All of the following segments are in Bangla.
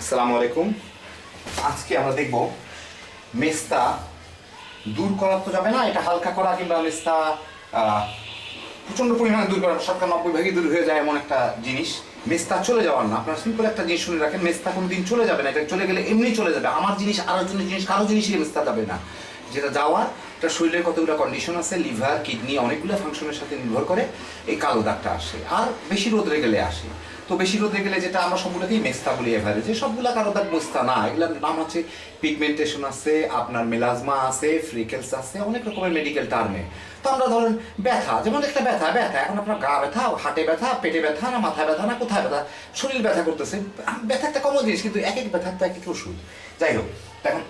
আসসালামু আলাইকুম। আজকে আমরা দেখব মেস্তা দূর করা তো যাবে না, এটা হালকা করা কিংবা মেস্তা প্রচণ্ড পরিমাণে দূর করা শতকরা নব্বই ভাগই দূর হয়ে যায় এমন একটা জিনিস। মেস্তা চলে যাওয়ার না। আপনারা সিম্পল একটা জিনিস শুনে রাখেন, মেস্তা কোনো দিন চলে যাবে না, এটা চলে গেলে এমনি চলে যাবে। আমার জিনিস, আরেকজনের জিনিস, কারও জিনিসই মেস্তা যাবে না। যেটা যাওয়ার এটা শরীরের কতগুলো কন্ডিশন আছে লিভার কিডনি অনেকগুলো ফাংশনের সাথে নির্ভর করে এই কালো দাগটা আসে, আর বেশি রোদরে গেলে আসে। তো বেশি রোদে গেলে যেটা আমরা সবগুলোকেই মেস্তা বলি এভারেজে সবগুলা কারও দাগ মেস্তা না। এগুলোর নাম হচ্ছে পিগমেন্টেশন আছে, আপনার মেলাজমা আছে ফ্রিকেলস আছে, অনেক রকমের মেডিকেল টার্মে তো আমরা ধরেন ব্যথা, যেমন একটা ব্যথা ব্যথা, এখন আপনার গা ব্যথা, হাটে ব্যথা, পেটে ব্যথা, না মাথায় ব্যথা, না কোথায় ব্যথা, শরীর ব্যথা করতেছে। ব্যথা একটা কমন জিনিস, কিন্তু এক এক ব্যথার তো এক এক ওষুধ। যাই হোক এখন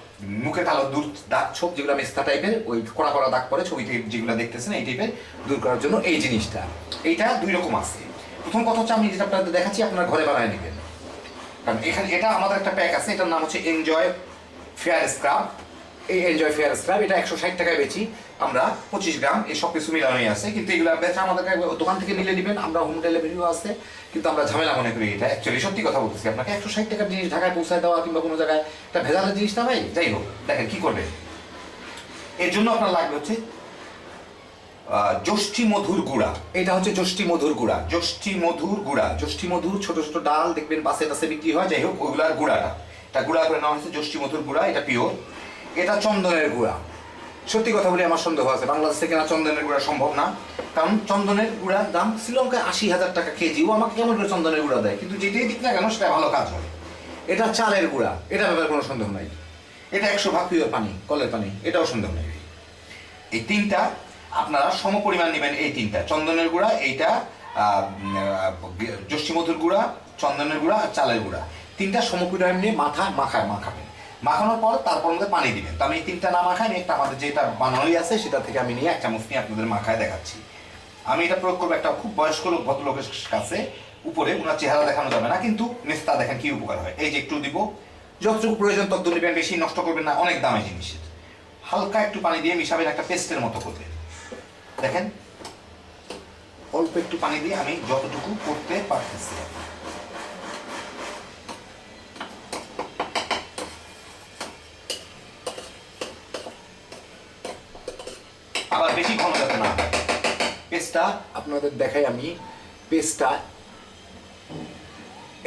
মুখে কালো দূর দাগ ছোপ, যেগুলো মেস্তা টাইপের ওই কড়া কড়া দাগ পরে ছবিতে যেগুলো দেখতেছেন, এই টাইপের দূর করার জন্য এই জিনিসটা। এইটা দুই রকম আছে। প্রথম কথা হচ্ছে আমি যেটা আপনাদের দেখাচ্ছি, আপনার ঘরে বানায় নেবেন। কারণ এখানে এটা আমাদের একটা প্যাক আছে, এটার নাম হচ্ছে এনজয় ফেয়ার স্ক্রাব এই এনজয় ফেয়ার স্ক্রাব এটা একশো ষাট টাকায় বেচি। আমরা পঁচিশ গ্রাম, এই সব কিছু মিলানোই আছে। কিন্তু এগুলো বেচা আমাদের দোকান থেকে মিলে নেবেন। আমরা হোম ডেলিভারিও আছে, কিন্তু আমরা ঝামেলা মনে করি এটা। অ্যাকচুয়ালি সত্যি কথা বলতেছি, আপনাকে একশো ষাট টাকার জিনিস ঢাকায় পৌঁছায় দেওয়া কিংবা কোনো জায়গায়, এটা ভেজালের জিনিস না ভাই? যাই হোক, দেখেন কি করবেন। এর জন্য আপনার লাগবে হচ্ছে যষ্টি মধুর গুড়া। এটা হচ্ছে যষ্টি মধুর গুড়া। যষ্টি মধুর গুড়া। যষ্টি মধুর ছোট ছোট ডাল দেখবেন বাসে টাসে বিক্রি হয়। যাই হোক ওইগুলার গুড়াটা। এটা গুড়া করে নেওয়া হচ্ছে যষ্টি মধুর গুড়া এটা পিওর এটা চন্দনের গুড়া। সত্যি কথা বলি আমার সন্দেহ আছে। বাংলাদেশ থেকে না চন্দনের গুঁড়া সম্ভব না। কারণ চন্দনের গুঁড়ার দাম শ্রীলঙ্কায় আশি হাজার টাকা কেজি। ও আমাকে কেমন করে চন্দনের গুঁড়া দেয়? কিন্তু যেটাই দিক না কেন সেটা ভালো কাজ হয়। এটা চালের গুঁড়া। এটা ব্যাপারে কোনো সন্দেহ নাই। এটা একশো ভাগ পিওর পানি কলের পানি। এটাও সন্দেহ নেই। এই তিনটা আপনারা সম পরিমাণ নেবেন এই তিনটা। চন্দনের গুঁড়া, এইটা যষ্টি মধুর গুঁড়া, চন্দনের গুঁড়া আর চালের গুঁড়া। তিনটা সম পরিমাণ নিয়ে মাথা মাখায়, মাখাবেন। মাখানোর পর তারপর মধ্যে পানি দিবেন। তো আমি এই তিনটা না মাখাই, আমি একটা আমাদের যেটা বানানোই আছে, সেটা থেকে আমি নিয়ে এক চামচ নিয়ে আপনাদের মাখায় দেখাচ্ছি। আমি এটা প্রয়োগ করব একটা খুব বয়স্ক লোক, ভদ্রলোকের কাছে। উপরে ওনার চেহারা দেখানো যাবে না, কিন্তু নেস্তা দেখেন কি উপকার হয়। এই যে একটু দিব। যতটুকু প্রয়োজন তত নেবেন বেশি নষ্ট করবেন না, অনেক দামি জিনিসের। হালকা একটু পানি দিয়ে মিশাবেন একটা পেস্টের মতো করবেন। দেখেন, অল্প একটু পানি দিয়ে আমি যতটুকু করতে পারতেছি আবার বেশি ঘন যাতে না। পেস্টটা আপনাদের দেখাই আমি পেস্টটা,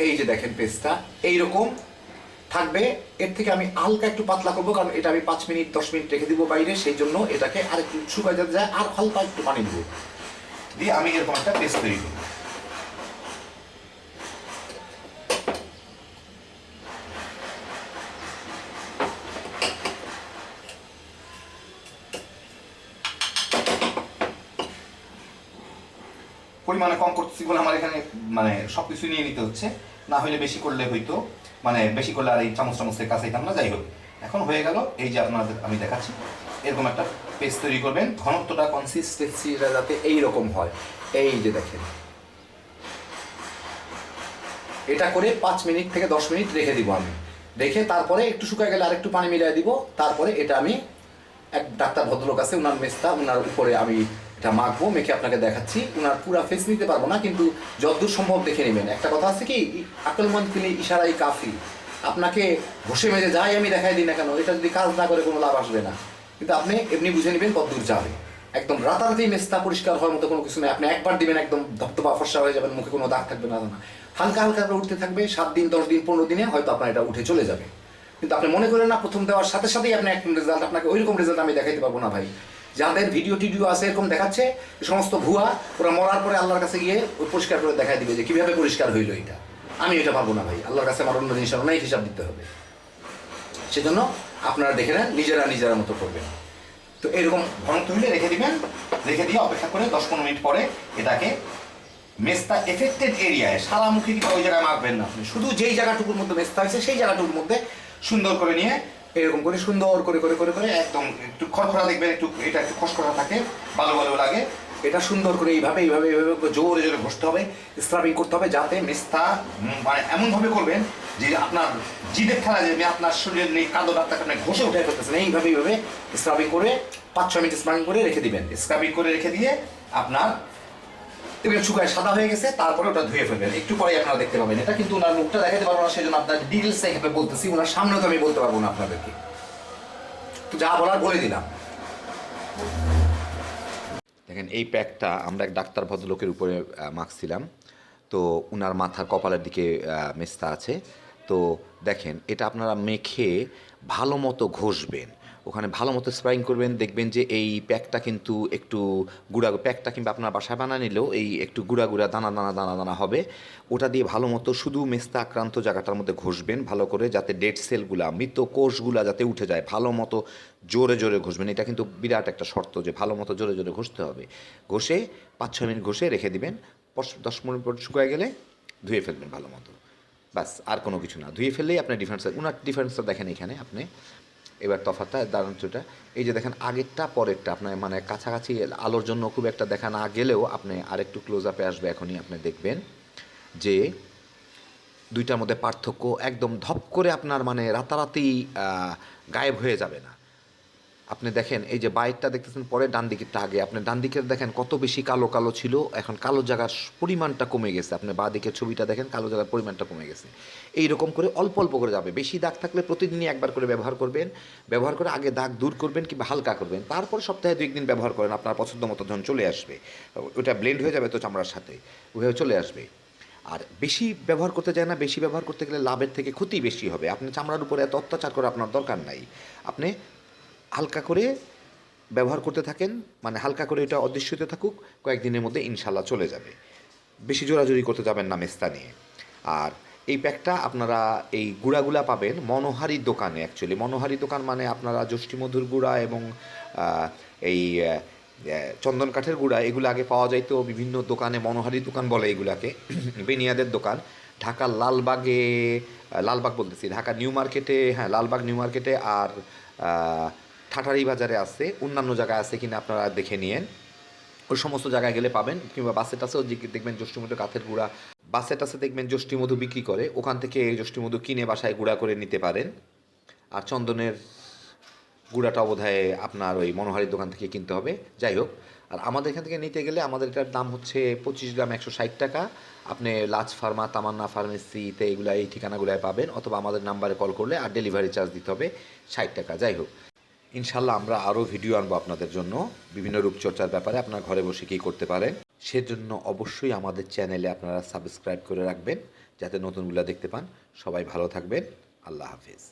এই যে দেখেন পেস্টটা, এইরকম থাকবে। এর থেকে আমি হালকা একটু পাতলা করব, কারণ এটা আমি পাঁচ মিনিট, দশ মিনিট রেখে দিব বাইরে, সেই জন্য এটাকে আর একটু শুকাই যেতে যায় আর হালকা একটু পানি দিব। দিয়ে আমি এরকম একটা পেস্ট তৈরি করব। পরিমাণে কম করতেছি বলে আমার এখানে মানে সব কিছু নিয়ে নিতে হচ্ছে। না হলে বেশি করলে হয়তো মানে বেশি করলে আর এই চামচ চামচের কাছে না, যাই হোক। এখন হয়ে গেল, এই যে আপনাদের আমি দেখাচ্ছি, এরকম একটা পেস্ট তৈরি করবেন, ঘনত্বটা কনসিস্টেন্সিটা যাতে এইরকম হয়। এই যে দেখেন। এটা করে পাঁচ মিনিট থেকে দশ মিনিট রেখে দিব আমি। রেখে তারপরে একটু শুকায় গেলে আরেকটু পানি মিলিয়ে দিব। তারপরে এটা আমি এক ডাক্তার ভদ্রলোক আছে ওনার মেস্তা ওনার উপরে আমি এটা মাখবো মেখে আপনাকে দেখাচ্ছি। ওনার পুরা ফেস নিতে পারব না, কিন্তু যতদূর সম্ভব দেখে নেবেন। একটা কথা আছে কি আকলমন্দ তিনি ইশারাই কাফি। আপনাকে ঘষে মেজে যাই আমি দেখাই দিই না কেন, এটা যদি কাজ না করে কোনো লাভ আসবে না। কিন্তু আপনি এমনি বুঝে নেবেন কতদূর যাবে। একদম রাতারাতি মেস্তা পরিষ্কার হওয়ার মতো কোনো কিছু নেই। আপনি একবার দিবেন একদম ধপধপা ফর্সা হয়ে যাবেন, মুখে কোনো দাগ থাকবে না না হালকা হালকা করে উঠতে থাকবে, সাত দিন, দশ দিন, পনেরো দিনে হয়তো আপনার এটা উঠে চলে যাবে। কিন্তু আপনি মনে করেন না, প্রথম দেওয়ার সাথে সাথেই আপনি একটা রেজাল্ট আপনাকে ওই রকম রেজাল্ট আমি দেখাইতে পারব না ভাই। যাদের ভিডিও টিডিও আছে এরকম দেখাচ্ছে, সমস্ত ভুয়া, ওরা মরার পরে আল্লাহর কাছে গিয়ে ওই পরিষ্কার করে দেখাই দিবে যে কীভাবে পরিষ্কার হইল এটা। আমি এটা পারব না ভাই, আল্লাহর কাছে আমার অন্য জিনিস অনেক হিসাব দিতে হবে। সেজন্য আপনারা দেখে নেন, নিজেরা নিজেরা মতো করবেন। তো এরকম ঘনত্ব হলে রেখে দিবেন, রেখে দিয়ে অপেক্ষা করে দশ পনেরো মিনিট পরে এটাকে মেস্তা এফেক্টেড এরিয়ায় সারা কিন্তু ওই জায়গায় মাখবেন না আপনি। শুধু যেই জায়গাটুকুর মধ্যে মেস্তা হয়েছে, সেই জায়গাটুকুর মধ্যে সুন্দর করে নিয়ে এরকম করে সুন্দর করে করে করে করে একদম একটু খড়খড়া দেখবেন, একটু এটা একটু খসখসা থাকে, ভালো ভালো লাগে। এটা সুন্দর করে এইভাবে এইভাবে এইভাবে জোরে জোরে ঘষতে হবে স্ক্রাবিং করতে হবে যাতে মেস্তা মানে এমনভাবে করবেন যে আপনার জিদের খেলা যাবে আপনার শরীরের নেই কাদো ডাক্তার আপনি ঘষে উঠে ফেলতেছেন, এইভাবে এইভাবে স্ক্রাবিং করে পাঁচ ছ মিনিট স্ক্রাবিং করে রেখে দিবেন। স্ক্রাবিং করে রেখে দিয়ে আপনার দেখবেন শুকায়, সাদা হয়ে গেছে, তারপরে ওটা ধুয়ে ফেলবেন। একটু পরে আপনারা দেখতে পাবেন এটা, কিন্তু ওনার মুখটা দেখাতে পারব না সেই জন্য আপনার ডিটেলস হিসেবে বলতেছি, ওনার সামনে তো আমি বলতে পারব না আপনাদেরকে। তো যা বলার বলে দিলাম। দেখেন, এই প্যাকটা আমরা এক ডাক্তার ভদ্রলোকের উপরে মাখছিলাম তো উনার মাথার কপালের দিকে মেস্তা আছে। তো দেখেন, এটা আপনারা মেখে ভালো মতো ঘষবেন। ওখানে ভালো মতো স্প্রাইং করবেন, দেখবেন যে এই প্যাকটা কিন্তু একটু গুঁড়া, প্যাকটা কিংবা আপনার বাসায় বানা নিলেও এই একটু গুঁড়া গুঁড়া, দানা দানা দানা দানা হবে। ওটা দিয়ে ভালো মতো শুধু মেস্তা আক্রান্ত জায়গাটার মধ্যে ঘষবেন ভালো করে, যাতে ডেড সেলগুলা মৃত কোষগুলা যাতে উঠে যায়। ভালো মতো জোরে জোরে ঘষবেন। এটা কিন্তু বিরাট একটা শর্ত যে ভালো মতো জোরে জোরে ঘষতে হবে। ঘষে পাঁচ ছ মিনিট ঘষে রেখে দিবেন। দশ মিনিট পর শুকায় গেলে ধুয়ে ফেলবেন ভালো মতো। বাস আর কোনো কিছু না। ধুয়ে ফেললেই আপনার ডিফারেন্স উনার ডিফারেন্সটা দেখেন এখানে আপনি। এবার তফাতটা দারুণটা এই যে দেখেন, আগেরটা, পরেরটা, আপনার মানে কাছাকাছি আলোর জন্য খুব একটা দেখা না গেলেও আপনি আরেকটু ক্লোজ আপে আসবে, এখনই আপনি দেখবেন যে দুইটার মধ্যে পার্থক্য একদম ধপ করে আপনার মানে রাতারাতি গায়েব হয়ে যাবে না। আপনি দেখেন, এই যে বাইকটা দেখতেছেন, পরে ডান দিকেরটা আগে। আপনি ডান দিকের দেখেন, কত বেশি কালো কালো ছিল। এখন কালো জায়গার পরিমাণটা কমে গেছে। আপনি বা দিকের ছবিটা দেখেন, কালো জায়গার পরিমাণটা কমে গেছে। এই রকম করে অল্প অল্প করে যাবে। বেশি দাগ থাকলে প্রতিদিনই একবার করে ব্যবহার করবেন। ব্যবহার করে আগে দাগ দূর করবেন কিংবা হালকা করবেন। তারপর সপ্তাহে দু একদিন ব্যবহার করেন, আপনার পছন্দ মতো যখন চলে আসবে। ওটা ব্লেন্ড হয়ে যাবে তো চামড়ার সাথে ওইভাবে চলে আসবে। আর বেশি ব্যবহার করতে যায় না, বেশি ব্যবহার করতে গেলে লাভের থেকে ক্ষতি বেশি হবে। আপনি চামড়ার উপরে এত অত্যাচার করে আপনার দরকার নাই। আপনি হালকা করে ব্যবহার করতে থাকেন মানে হালকা করে এটা অদৃশ্যত থাকুক, কয়েকদিনের মধ্যে ইনশাল্লাহ চলে যাবে। বেশি জোরাজুরি করতে যাবেন না মেস্তা নিয়ে। আর এই প্যাকটা আপনারা এই গুঁড়াগুলা পাবেন মনোহারি দোকানে অ্যাকচুয়ালি মনোহারি দোকান মানে আপনারা যষ্টিমধুর গুঁড়া এবং এই চন্দন কাঠের গুঁড়া, এগুলো আগে পাওয়া যাইতো বিভিন্ন দোকানে মনোহারি দোকান বলে এগুলাকে। বেনিয়াদের দোকান। ঢাকার লালবাগে লালবাগ বলতেছি ঢাকা নিউ মার্কেটে হ্যাঁ লালবাগ নিউ মার্কেটে আর ঠাটারি বাজারে আছে, অন্যান্য জায়গায় আছে কিনা আপনারা দেখে নিয়েন। ওই সমস্ত জায়গায় গেলে পাবেন, কিংবা বাসে টাসেও দেখবেন যষ্টিমধু কাঠের গুঁড়া বাসে টাসে দেখবেন যষ্টিমধু বিক্রি করে, ওখান থেকে যষ্টিমধু কিনে বাসায় গুঁড়া করে নিতে পারেন। আর চন্দনের গুঁড়াটা বোধহয় আপনার ওই মনোহারির দোকান থেকে কিনতে হবে, যাই হোক। আর আমাদের এখান থেকে নিতে গেলে আমাদের এটার দাম হচ্ছে পঁচিশ গ্রাম একশো ষাট টাকা। আপনি লাজ ফার্মা, তামান্না ফার্মেসিতে এগুলো এই ঠিকানাগুলোয় পাবেন, অথবা আমাদের নাম্বারে কল করলে আর ডেলিভারি চার্জ দিতে হবে ষাট টাকা, যাই হোক। ইনশাল্লাহ আমরা আরও ভিডিও আনব আপনাদের জন্য, বিভিন্ন রূপচর্চার ব্যাপারে, আপনার ঘরে বসে কী করতে পারেন। সেজন্য অবশ্যই আমাদের চ্যানেলে আপনারা সাবস্ক্রাইব করে রাখবেন, যাতে নতুনগুলো দেখতে পান। সবাই ভালো থাকবেন, আল্লাহ হাফিজ।